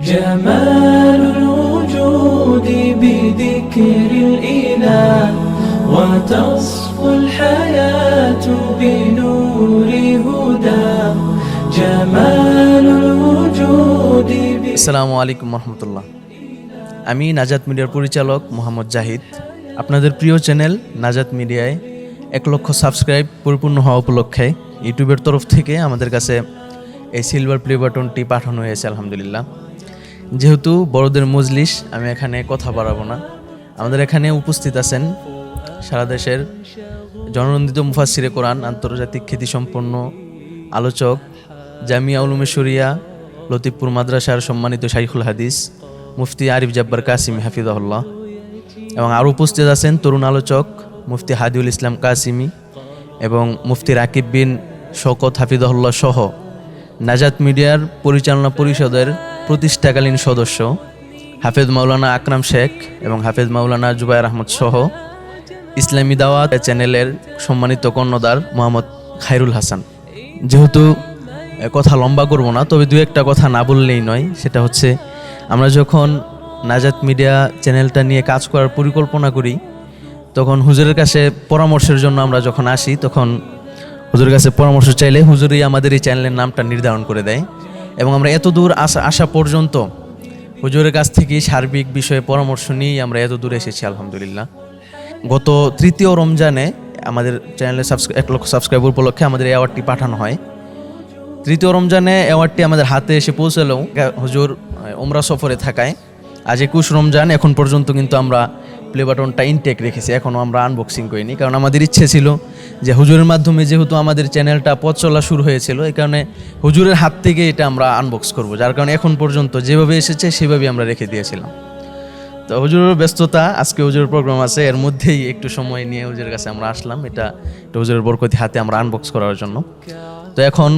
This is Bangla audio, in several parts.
جمال الوجود بذكر الإله وتصفو الحياة بنور هدى جمال الوجود ب- আসসালামু আলাইকুম রহমতুল্লাহ আমি নাজাত মিডিয়ার পরিচালক মোহাম্মদ জাহিদ আপনাদের প্রিয় চ্যানেল নাজাত মিডিয়ায় এক লক্ষ সাবস্ক্রাইব পরিপূর্ণ হওয়া উপলক্ষে ইউটিউবের তরফ থেকে আমাদের কাছে এই সিলভার প্লে বাটনটি পাঠানো হয়েছে আলহামদুলিল্লাহ যেহেতু বড়দের মজলিস, আমি এখানে কথা বাড়াবো না। আমাদের এখানে উপস্থিত আছেন সারা দেশের জননন্দিত মুফাসিরে কোরআন, আন্তর্জাতিক খ্যাতিসম্পন্ন আলোচক জামিয়া উলুমে শরিয়া, লতিফপুর মাদ্রাসার সম্মানিত শাইখুল হাদিস, মুফতি আরিফ জব্বার কাসিমি, হাফিজাহুল্লাহ। এবং আরও উপস্থিত আছেন তরুণ আলোচক মুফতি হাদিউল ইসলাম কাসিমি এবং মুফতি রাকিব বিন শকত হাফিজাহুল্লাহ সহ। নাজাত মিডিয়ার পরিচালনা পরিষদের প্রতিষ্ঠাকালীন সদস্য হাফেজ মাওলানা আকরাম শেখ এবং হাফেজ মাওলানা জুবাইর আহমদ সহ ইসলামী দাওয়াত চ্যানেলের সম্মানিত কর্ণদার মোহাম্মদ খায়রুল হাসান। যেহেতু কথা লম্বা করব না, তবে দু একটা কথা না বললেই নয়। সেটা হচ্ছে, আমরা যখন নাজাত মিডিয়া চ্যানেলটা নিয়ে কাজ করার পরিকল্পনা করি, তখন হুজুরের কাছে পরামর্শের জন্য আমরা যখন আসি, তখন হুজুরের কাছে পরামর্শ চাইলে হুজুরই আমাদের এই চ্যানেলের নামটা নির্ধারণ করে দেয়। এবং আমরা এত দূর আসা আসা পর্যন্ত হুজুরের কাছ থেকে সার্বিক বিষয়ে পরামর্শ নিয়েই আমরা এত দূরে এসেছি, আলহামদুলিল্লাহ। গত তৃতীয় রমজানে আমাদের চ্যানেলে সাবস্ক্রাইব এক লক্ষ সাবস্ক্রাইব উপলক্ষে আমাদের অ্যাওয়ার্ডটি পাঠানো হয়। তৃতীয় রমজানে অ্যাওয়ার্ডটি আমাদের হাতে এসে পৌঁছালেও হুজুর ওমরা সফরে থাকায়। আজ একুশ রমজান, এখন পর্যন্ত কিন্তু আমরা প্লে বাটনটা ইনটেক রেখেছি এখনও আমরা আনবক্সিং করিনি, কারণ আমাদের ইচ্ছে ছিল যে হুজুরের মাধ্যমে যেহেতু আমাদের চ্যানেলটা পথ চলা শুরু হয়েছিল, এই কারণে হুজুরের হাত থেকে এটা আমরা আনবক্স করব, যার কারণে এখন পর্যন্ত যেভাবে এসেছে সেভাবেই আমরা রেখে দিয়েছিলাম। তো হুজুরের ব্যস্ততা, আজকে হুজুরের প্রোগ্রাম আছে, এর মধ্যেই একটু সময় নিয়ে হুজুরের কাছে আমরা আসলাম, এটা হুজুরের বরকতি হাতে আমরা আনবক্স করার জন্য। তো এখন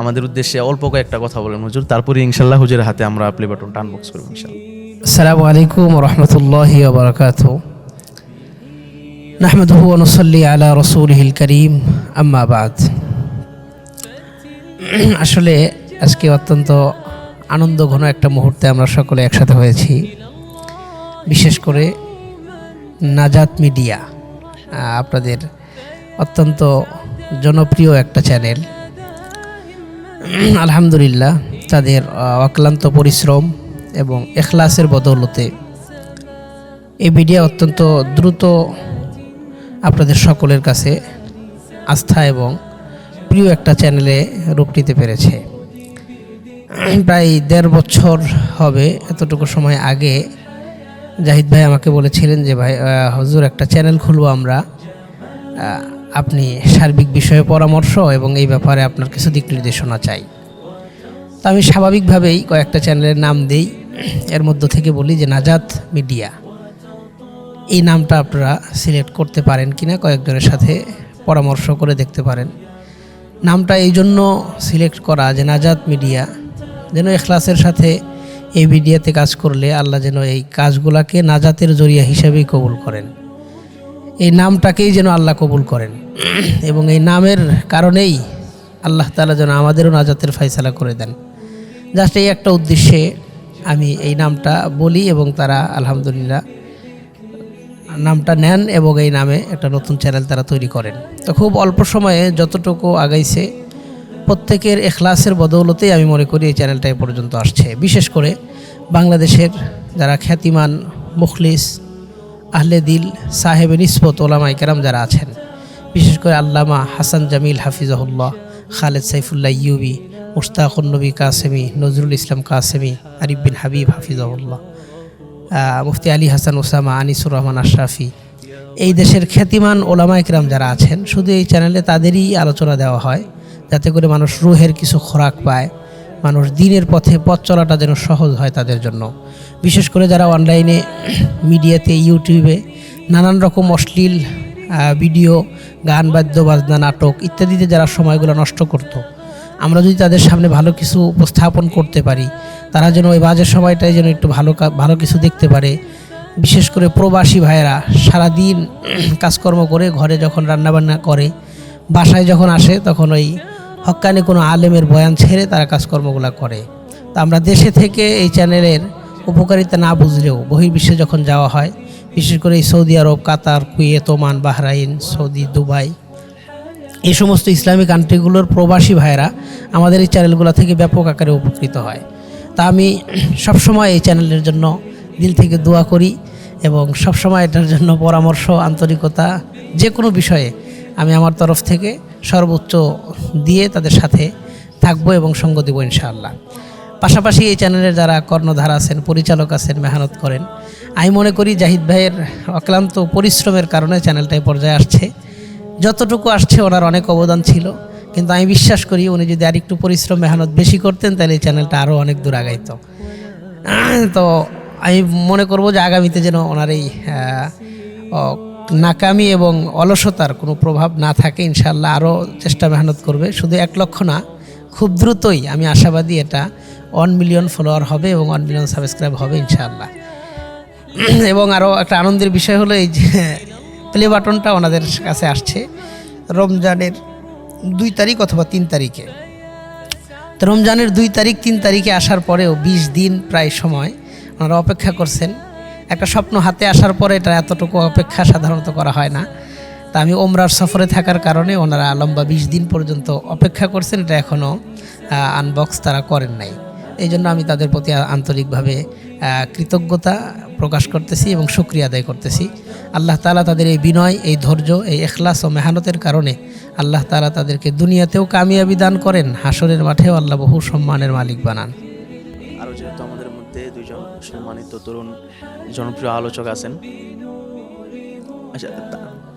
আমাদের উদ্দেশ্যে অল্প কয়েকটা কথা বলেন হুজুর, তারপরে ইনশাল্লাহ হুজুরের হাতে আমরা প্লে বাটন টান বক্স করব ইনশাল্লাহ। আসসালামু আলাইকুম রহমতুল্লাহ বরকাত নাহমদুহ অনুসল্লি আলা রসুলহিল করিম আম্মাবাদ আসলে আজকে অত্যন্ত আনন্দ ঘন একটা মুহূর্তে আমরা সকলে একসাথে হয়েছি। বিশেষ করে নাজাত মিডিয়া আপনাদের অত্যন্ত জনপ্রিয় একটা চ্যানেল আলহামদুলিল্লাহ, তাদের অক্লান্ত পরিশ্রম এবং এখলাসের বদৌলতে এই মিডিয়া অত্যন্ত দ্রুত আপনাদের সকলের কাছে আস্থা এবং প্রিয় একটা চ্যানেলে রূপ নিতে পেরেছে। প্রায় দেড় বছর হবে এতটুকু সময় আগে জাহিদ ভাই আমাকে বলেছিলেন যে, ভাই হজুর, একটা চ্যানেল খুলবো আমরা। আপনি সার্বিক বিষয়ে পরামর্শ এবং এই ব্যাপারে আপনার কিছু দিক নির্দেশনা চাই। তো আমি স্বাভাবিকভাবেই কয়েকটা চ্যানেলের নাম দেই। এর মধ্য থেকে বলি যে নাজাত মিডিয়া। এই নামটা আপনারা সিলেক্ট করতে পারেন কি না কয়েকজনের সাথে পরামর্শ করে দেখতে পারেন। নামটা এই জন্য সিলেক্ট করা যে নাজাত মিডিয়া, যেন এখলাসের সাথে এই মিডিয়াতে কাজ করলে আল্লাহ যেন এই কাজগুলাকে নাজাতের জরিয়া হিসাবেই কবুল করেন। এই নামটাকেই যেন আল্লাহ কবুল করেন। এবং এই নামের কারণেই আল্লাহ তালা যেন আমাদেরও নাজাতের ফাইসালা করে দেন। জাস্ট এই একটা উদ্দেশ্যে আমি এই নামটা বলি এবং তারা আলহামদুলিল্লাহ নামটা নেন এবং এই নামে একটা নতুন চ্যানেল তারা তৈরি করেন। তো খুব অল্প সময়ে যতটুকু আগাইছে, প্রত্যেকের এখলাসের বদৌলতেই আমি মনে করি এই চ্যানেলটা এ পর্যন্ত আসছে। বিশেষ করে বাংলাদেশের যারা খ্যাতিমান মুখলিস আহলে দিল সাহেব নিসবত ওলামা কেরাম যারা আছেন, বিশেষ করে আল্লামা হাসান জামিল হাফিজাহুল্লাহ, খালেদ সাইফুল্লাহ ইউবি মুস্তাকুন নবী কাসেমি, নজরুল ইসলাম কাসেমি, আরিফ বিন হাবিব হাফিজাহুল্লাহ মুফতি আলী হাসান ওসামা, আনিসুর রহমান আশরাফি, এই দেশের খ্যাতিমান ওলামা ইকরাম যারা আছেন, শুধু এই চ্যানেলে তাদেরই আলোচনা দেওয়া হয়, যাতে করে মানুষ রুহের কিছু খোরাক পায় মানুষ দিনের পথে পথ চলাটা যেন সহজ হয় তাদের জন্য। বিশেষ করে যারা অনলাইনে মিডিয়াতে ইউটিউবে নানান রকম অশ্লীল ভিডিও গান, বাদ্য, বাজনা, নাটক ইত্যাদিতে যারা সময়গুলো নষ্ট করতো, আমরা যদি তাদের সামনে ভালো কিছু উপস্থাপন করতে পারি, তারা যেন ওই বাজে সময়টায় যেন একটু ভালো ভালো কিছু দেখতে পারে। বিশেষ করে প্রবাসী ভাইয়েরা সারাদিন, কাজকর্ম করে ঘরে যখন রান্নাবান্না করে, বাসায় যখন আসে তখন ওই হক্কানি কোনো আলেমের বয়ান ছেড়ে তারা কাজকর্মগুলো করে। তা আমরা দেশে থেকে এই চ্যানেলের উপকারিতা না বুঝলেও বহির্বিশ্বে যখন যাওয়া হয়, বিশেষ করে Saudi Arab, Qatar, Kuwait, Oman, Bahrain, Saudi, Dubai, এই সমস্ত ইসলামী কান্ট্রিগুলোর প্রবাসী ভাইরা আমাদের এই চ্যানেলগুলো থেকে ব্যাপক আকারে উপকৃত হয়। তা আমি সবসময় এই চ্যানেলের জন্য দিল থেকে দোয়া করি এবং সবসময় এটার জন্য পরামর্শ, আন্তরিকতা যে কোনো বিষয়ে আমি আমার তরফ থেকে সর্বোচ্চ দিয়ে তাদের সাথে থাকব এবং সঙ্গ দেবো ইনশাআল্লাহ। পাশাপাশি এই চ্যানেলের যারা কর্ণধার আছেন, পরিচালক আছেন, মেহনত করেন, আমি মনে করি জাহিদ ভাইয়ের অক্লান্ত পরিশ্রমের কারণে চ্যানেলটা এই পর্যায়ে আসছে। যতটুকু আসছে ওনার অনেক অবদান ছিল, কিন্তু আমি বিশ্বাস করি উনি যদি আরেকটু পরিশ্রম, মেহনত বেশি করতেন, তাহলে এই চ্যানেলটা আরও অনেক দূর আগাইত। তো আমি মনে করব যে আগামীতে যেন ওনার এই নাকামি এবং অলসতার কোনো প্রভাব না থাকে ইনশাল্লাহ আরও চেষ্টা মেহনত করবে। শুধু এক লক্ষ না, খুব দ্রুতই আমি আশাবাদী এটা ওয়ান মিলিয়ন ফলোয়ার হবে এবং ওয়ান মিলিয়ন সাবস্ক্রাইব হবে ইনশাআল্লাহ। এবং আরও একটা আনন্দের বিষয় হলো এই যে প্লে বাটনটা ওনাদের কাছে আসছে রমজানের দুই তারিখ অথবা তিন তারিখে। তো রমজানের দুই তারিখ, তিন তারিখে আসার পরেও বিশ দিন প্রায় সময় ওনারা অপেক্ষা করছেন একটা স্বপ্ন হাতে আসার পরে এটা এতটুকু অপেক্ষা সাধারণত করা হয় না। তা আমি ওমরার সফরে থাকার কারণে ওনারা লম্বা বিশ দিন পর্যন্ত অপেক্ষা করছেন, এটা এখনও আনবক্স তারা করেন নাই। এই জন্য আমি তাদের প্রতি আন্তরিকভাবে কৃতজ্ঞতা প্রকাশ করতেছি এবং শুক্রিয়া আদায় করতেছি। আল্লাহ তালা তাদের এই বিনয়, এই ধৈর্য, এই এখলাস ও মেহনতের কারণে আল্লাহ তালা তাদেরকে দুনিয়াতেও কামিয়াবি দান করেন, হাসরের মাঠেও আল্লাহ বহু সম্মানের মালিক বানান। আরও যেহেতু আমাদের সম্মানিত তরুণ জনপ্রিয় আলোচক আছেন। আচ্ছা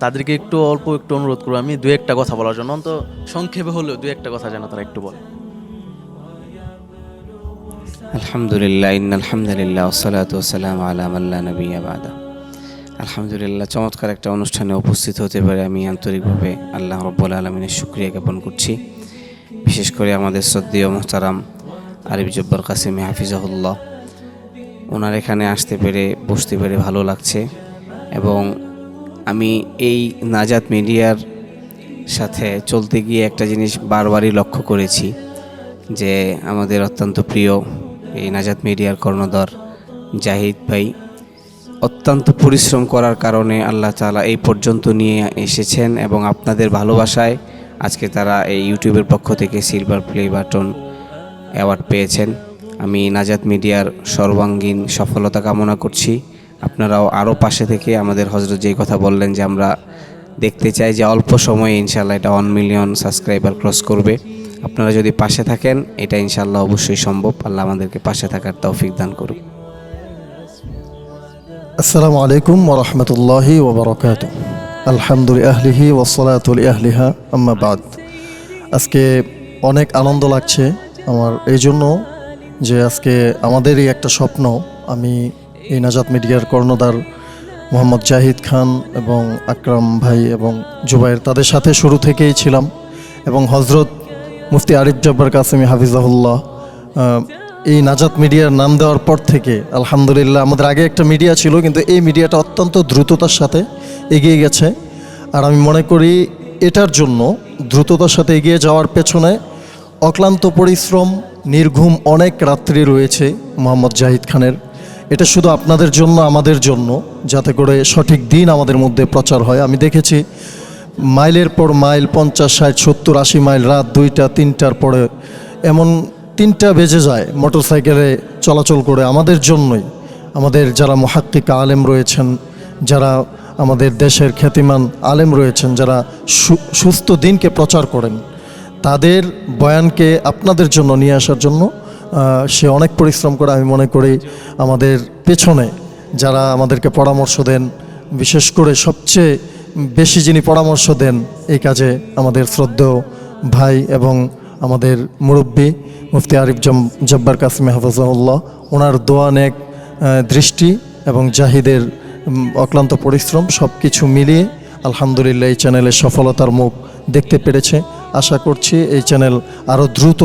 তাদেরকে একটু অল্প একটু অনুরোধ করব। আমি দু একটা কথা বলার জন্য অন্ত সংক্ষেপে হলেও দু একটা কথা যেন তারা একটু বলে আলহামদুলিল্লাহ ইন আলহামদুলিল্লাহ ওসালাত ওসালাম আলা আল্লাহ নবী আবাদা আলহামদুলিল্লাহ, চমৎকার একটা অনুষ্ঠানে উপস্থিত হতে পারে আমি আন্তরিকভাবে আল্লাহ রব্বুল আলমিনের শুক্রিয়া জ্ঞাপন করছি। বিশেষ করে আমাদের শ্রদ্ধেয় মোহতারাম আরিফ জব্বর কাসিম হাফিজাহুল্লাহ। ওনার এখানে আসতে পেরে, বসতে পেরে ভালো লাগছে। এবং আমি এই নাজাত মিডিয়ার সাথে চলতে গিয়ে একটা জিনিস বারবারই লক্ষ্য করেছি, যে আমাদের অত্যন্ত প্রিয় এই নাজাত মিডিয়ার কর্ণধর জাহিদ ভাই অত্যন্ত পরিশ্রম করার কারণে আল্লাহ তাআলা এই পর্যন্ত নিয়ে এসেছেন এবং আপনাদের ভালোবাসায় আজকে তারা এই ইউটিউবের পক্ষ থেকে সিলভার প্লে বাটন অ্যাওয়ার্ড পেয়েছেন। আমি নাজাত মিডিয়ার সর্বাঙ্গীন সফলতা কামনা করছি। আপনারাও আরও পাশে থেকে আমাদের হজরত যেই কথা বললেন যে আমরা দেখতে চাই যে অল্প সময়ে ইনশাল্লাহ এটা ওয়ান মিলিয়ন সাবস্ক্রাইবার ক্রস করবে। আপনারা যদি পাশে থাকেন, এটা ইনশাল্লাহ অবশ্যই সম্ভব। আল্লাহ আমাদেরকে পাশে থাকার তৌফিক দান করুক। আসসালামু আলাইকুম ওরহমতুল্লাহি ওবরাকাত আলহামদুলিল আহলিহি ওসলাতুল আহলিহা আম্মাবাদ আজকে অনেক আনন্দ লাগছে আমার। এই জন্য যে আজকে আমাদেরই একটা স্বপ্ন, আমি এই নাজাত মিডিয়ার কর্ণধার মোহাম্মদ জাহিদ খান এবং আকরাম ভাই এবং জুবাইর তাদের সাথে শুরু থেকেই ছিলাম এবং হজরত মুফতি আরিফ জব্বার কাসেমি হাফিজাহুল্লাহ এই নাজাত মিডিয়ার নাম দেওয়ার পর থেকে আলহামদুলিল্লাহ আমাদের আগে একটা মিডিয়া ছিল, কিন্তু এই মিডিয়াটা অত্যন্ত দ্রুততার সাথে এগিয়ে গেছে। আর আমি মনে করি এটার জন্য দ্রুততার সাথে এগিয়ে যাওয়ার পেছনে অক্লান্ত পরিশ্রম, নির্ঘুম অনেক রাত্রি রয়েছে মোহাম্মদ জাহিদ খানের। এটা শুধু আপনাদের জন্য, আমাদের জন্য, যাতে করে সঠিক দিন আমাদের মধ্যে প্রচার হয়। আমি দেখেছি মাইলের পর মাইল, পঞ্চাশ, ষাট, সত্তর, আশি মাইল, রাত দুইটা, তিনটার পরে এমন তিনটা বেজে যায় মোটর সাইকেলে চলাচল করে আমাদের জন্যই। আমাদের যারা মহাক্কিক আলেম রয়েছেন, যারা আমাদের দেশের খ্যাতিমান আলেম রয়েছেন, যারা সুস্থ দিনকে প্রচার করেন তাদের বয়ানকে আপনাদের জন্য নিয়ে আসার জন্য সে অনেক পরিশ্রম করে আমি মনে করি আমাদের পেছনে যারা আমাদেরকে পরামর্শ দেন, বিশেষ করে সবচেয়ে বেশি যিনি পরামর্শ দেন এই কাজে আমাদের শ্রদ্ধেয় ভাই এবং আমাদের মুরব্বী মুফতি আরিফ জম- জব্বার কাসিম হাফাজাউল্লাহ ওনার দোয়া নেক দৃষ্টি এবং জাহিদের অক্লান্ত পরিশ্রম সব কিছু মিলিয়ে আলহামদুলিল্লাহ এই চ্যানেলের সফলতার মুখ দেখতে পেরেছে। আশা করছি এই চ্যানেল আরও দ্রুত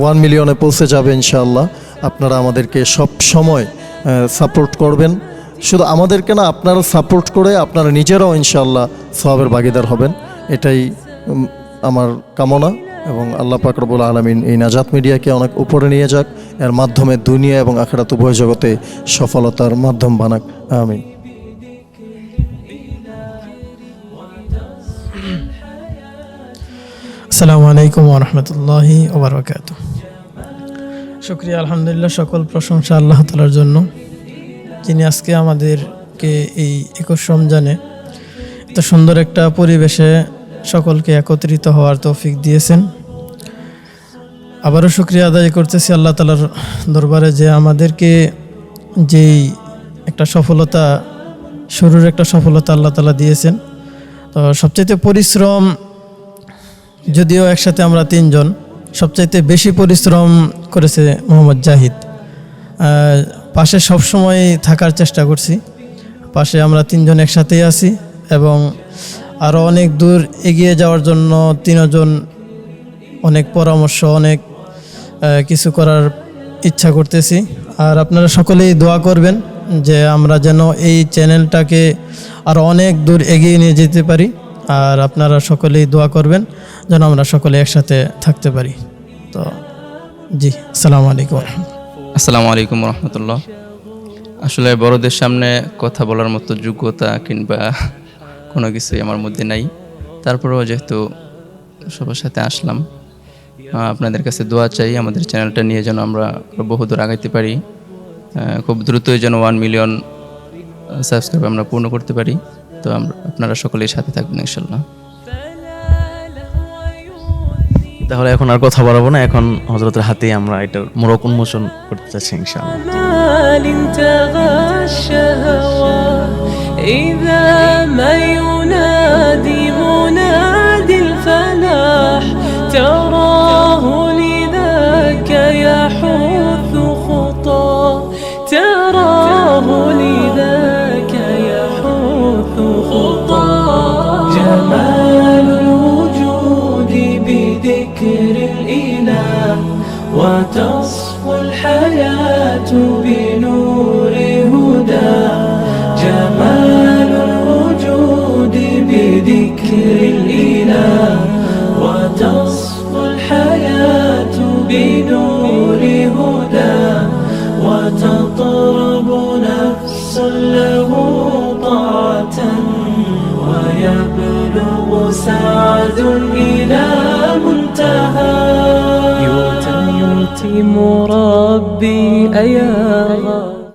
ওয়ান মিলিয়নে পৌঁছে যাবে ইনশাআল্লাহ। আপনারা আমাদেরকে সব সময় সাপোর্ট করবেন। শুধু আমাদেরকে না, আপনারা সাপোর্ট করে আপনারা নিজেরাও ইনশাআল্লাহ সবের ভাগিদার হবেন। এটাই আমার কামনা এবং আল্লাহ পাক রব্বুল আলমিন এই নাজাত মিডিয়াকে অনেক উপরে নিয়ে যাক। এর মাধ্যমে দুনিয়া এবং আখেরাত উভয় জগতে সফলতার মাধ্যম বানাক। আমিন। আসসালামু আলাইকুম ওরহমতুল্লাহি ওবরাকাত শুক্রিয়া, আলহামদুলিল্লাহ, সকল প্রশংসা আল্লাহ তালার জন্য। যিনি আজকে আমাদেরকে এই একুশ রমজানে এত সুন্দর একটা পরিবেশে সকলকে একত্রিত হওয়ার তৌফিক দিয়েছেন। আবারও শুক্রিয়া আদায় করতেছি আল্লাহ তালার দরবারে যে আমাদেরকে যেই একটা সফলতা, শুরুর একটা সফলতা আল্লাহ তালা দিয়েছেন। তো সবচেয়ে পরিশ্রম যদিও একসাথে আমরা তিনজন, সবচাইতে বেশি পরিশ্রম করেছে মোহাম্মদ জাহিদ। পাশে সবসময় থাকার চেষ্টা করছি। পাশে আমরা তিনজন একসাথেই আছি এবং আরও অনেক দূর এগিয়ে যাওয়ার জন্য তিনজন অনেক পরামর্শ, অনেক কিছু করার ইচ্ছা করতেছি। আর আপনারা সকলেই দোয়া করবেন যে আমরা যেন এই চ্যানেলটাকে আরও অনেক দূর এগিয়ে নিয়ে যেতে পারি। আর আপনারা সকলেই দোয়া করবেন যেন আমরা সকলে একসাথে থাকতে পারি। তো, জি, আসসালামু আলাইকুম। আসসালামু আলাইকুম রহমতুল্লাহ। আসলে বড়দের সামনে কথা বলার মতো যোগ্যতা কিংবা কোনো কিছুই আমার মধ্যে নাই। তারপরেও যেহেতু সবার সাথে আসলাম আপনাদের কাছে দোয়া চাই আমাদের চ্যানেলটা নিয়ে যেন আমরা বহুদূর আগাইতে পারি। খুব দ্রুতই যেন ওয়ান মিলিয়ন সাবস্ক্রাইব আমরা পূর্ণ করতে পারি। তো আমরা আপনারা সকলেই সাথে থাকবেন ইনশাল্লাহ তাহলে এখন আর কথা বাড়াবো না এখন হজরতের হাতেই আমরা এটার মোড়ক উন্মোচন করতে চাচ্ছি ইনশাআল্লাহ جمال تغشى هواه وتصفو الحياة بنور هدى وتطرب نفس له طاعة ويبلغ سعد إلى منتهى. يتم ربي أيا